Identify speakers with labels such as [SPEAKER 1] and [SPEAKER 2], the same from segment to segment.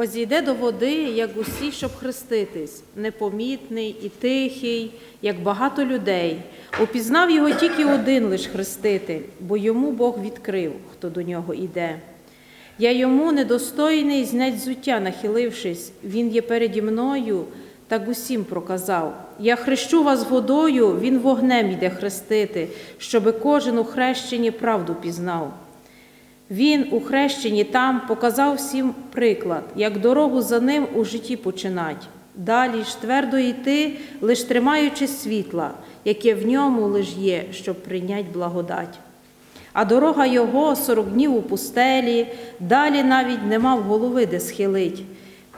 [SPEAKER 1] Ось йде до води, як усі, щоб хреститись, непомітний і тихий, як багато людей. Упізнав його тільки один лиш хреститель, бо йому Бог відкрив, хто до нього іде. Я йому недостойний знять зуття, нахилившись, він є переді мною, так усім проказав. Я хрещу вас водою, він вогнем іде хрестити, щоби кожен у хрещенні правду пізнав. Він у хрещенні там показав всім приклад, як дорогу за ним у житті починать. Далі ж твердо йти, лиш тримаючись світла, яке в ньому лиш є, щоб прийнять благодать. А дорога його сорок днів у пустелі, далі навіть не мав голови, де схилить.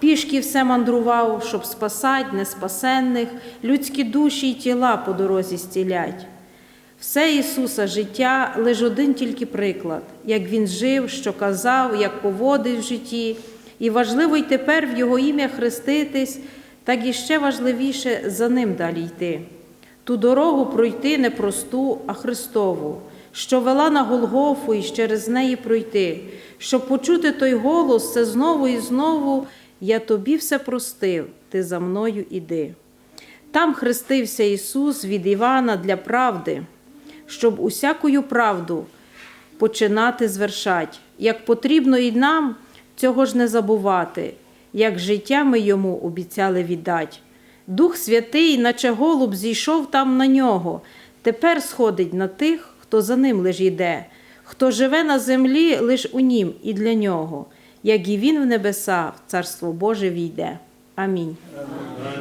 [SPEAKER 1] Пішки все мандрував, щоб спасать неспасенних, людські душі й тіла по дорозі стілять. Все Ісуса життя лиш один тільки приклад, як Він жив, що казав, як поводив в житті, і важливо й тепер в Його ім'я хреститись, так і ще важливіше за ним далі йти. Ту дорогу пройти не просту, а Христову, що вела на Голгофу і через неї пройти, щоб почути той голос, це знову і знову я тобі все простив, ти за мною іди. Там хрестився Ісус від Івана для правди, щоб усякою правду починати звершать. Як потрібно і нам цього ж не забувати, як життя ми йому обіцяли віддать. Дух Святий, наче голуб, зійшов там на нього, тепер сходить на тих, хто за ним лиш йде, хто живе на землі лиш у нім і для нього, як і він в небеса, в Царство Боже війде. Амінь.
[SPEAKER 2] Амінь.